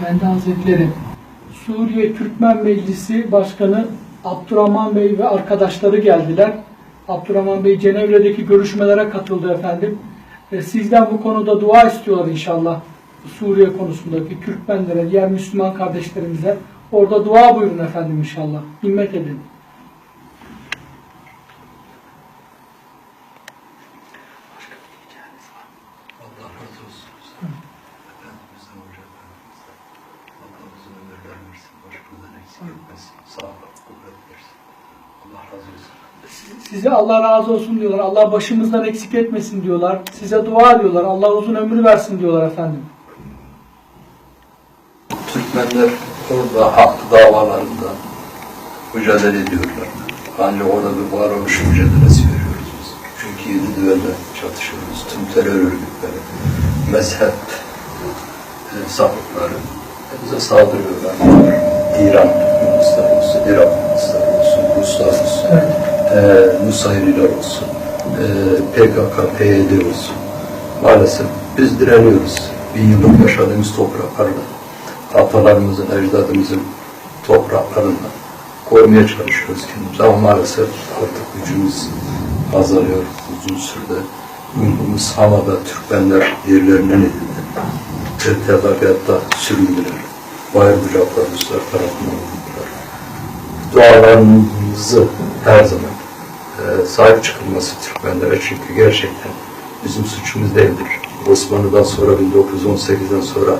Efendi Hazretleri, Suriye Türkmen Meclisi Başkanı Abdurrahman Bey ve arkadaşları geldiler. Abdurrahman Bey Cenevre'deki görüşmelere katıldı efendim. E, Sizden bu konuda dua istiyorlar inşallah. Suriye konusundaki Türkmenlere, diğer Müslüman kardeşlerimize. Orada dua buyurun efendim inşallah. Himmet edin. Allah razı olsun. Efendimizden, Hoca Efendimizden. Allah uzun ömürler versin. Sağlık, kuvvet versin. Allah razı olsun. Size Allah razı olsun diyorlar. Allah başımızdan eksik etmesin diyorlar. Size dua ediyorlar. Allah uzun ömür versin diyorlar efendim. Türkmenler orada hak davalarında mücadele ediyorlar. Ancak orada bir varoluş mücadelesi veriyoruz biz. Çünkü yedi düvelle çatışıyoruz. Tüm terör örgütleri, mezhep e, sapıkları bize saldırıyorlar. İran Türkmenistani olsun, Irak Türkmenistani olsun, Ruslar olsun, e, Nusayriler olsun, e, PKK, PYD olsun. Maalesef biz direniyoruz. Bir yıllık yaşadığımız topraklarda atalarımızın, ecdadımızın topraklarından korumaya çalışıyoruz kendimizi. Ama maalesef artık gücümüz azalıyor uzun sürede. Umduğumuz Hama'da Türkmenler yerlerinden edildi. Tedaviyatта süründüler. Bayır bucaklar Ruslar tarafından vuruldular. Dualarımızı her zaman e, sahip çıkılması Türkmenlere çünkü gerçekten bizim suçumuz değildir. Osmanlı'dan sonra 1918'den sonra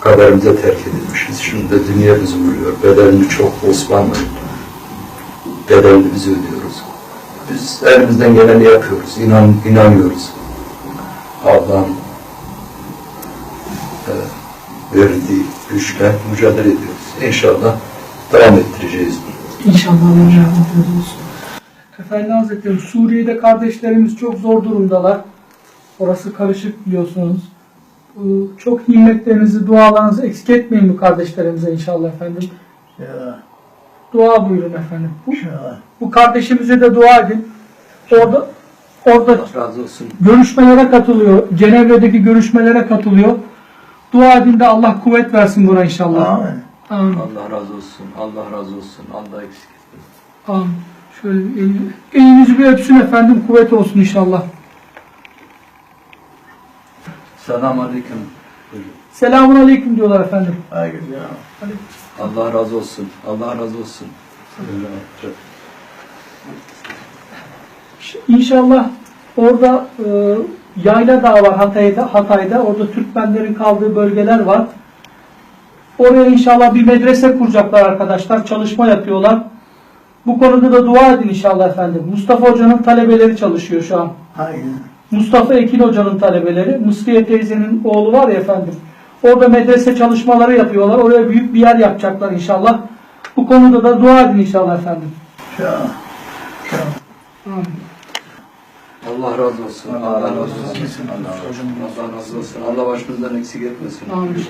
kaderimize terk edilmişiz. Şimdi de dünya bizi vuruyor. Bedelini çok Osmanlı bedelini biz ödüyoruz. Biz elimizden geleni yapıyoruz. İnan, inanıyoruz. Allah'ın e, verdiği güçle mücadele ediyoruz. İnşallah devam ettireceğiz. İnşallah Allah rahmet olsun. Efendi Hazretleri Suriye'de kardeşlerimiz çok zor durumdalar. Orası karışık biliyorsunuz. Çok himmetlerinizi, dualarınızı eksik etmeyin bu kardeşlerimize inşallah efendim. Ya, Dua buyurun efendim. Bu, inşallah. bu kardeşimize de dua edin. Orada orada Allah razı olsun. görüşmelere katılıyor. Cenevre'deki görüşmelere katılıyor. Dua edin de Allah kuvvet versin buna inşallah. Amin. Amin. Allah razı olsun. Allah razı olsun. Allah eksik etmesin. Amin. Şöyle elini, elinizi bir öpsün efendim. Kuvvet olsun inşallah. Selamun Aleyküm. Selamun aleyküm diyorlar efendim. Ya. Allah razı olsun. Allah razı olsun. İnşallah orada e, yayla dağ var Hatay'da, Hatay'da. Orada Türkmenlerin kaldığı bölgeler var. Oraya inşallah bir medrese kuracaklar arkadaşlar. Çalışma yapıyorlar. Bu konuda da dua edin inşallah efendim. Mustafa Hoca'nın talebeleri çalışıyor şu an. Hayır. Mustafa Ekin Hoca'nın talebeleri. Mısriye teyzenin oğlu var ya efendim. Orada medrese çalışmaları yapıyorlar. Oraya büyük bir yer yapacaklar inşallah. Bu konuda da dua edin inşallah efendim. Ya. Ya. Amin. Allah razı olsun. Allah razı olsun. Allah razı olsun. Allah razı olsun. Allah başımızdan eksik etmesin. Amin.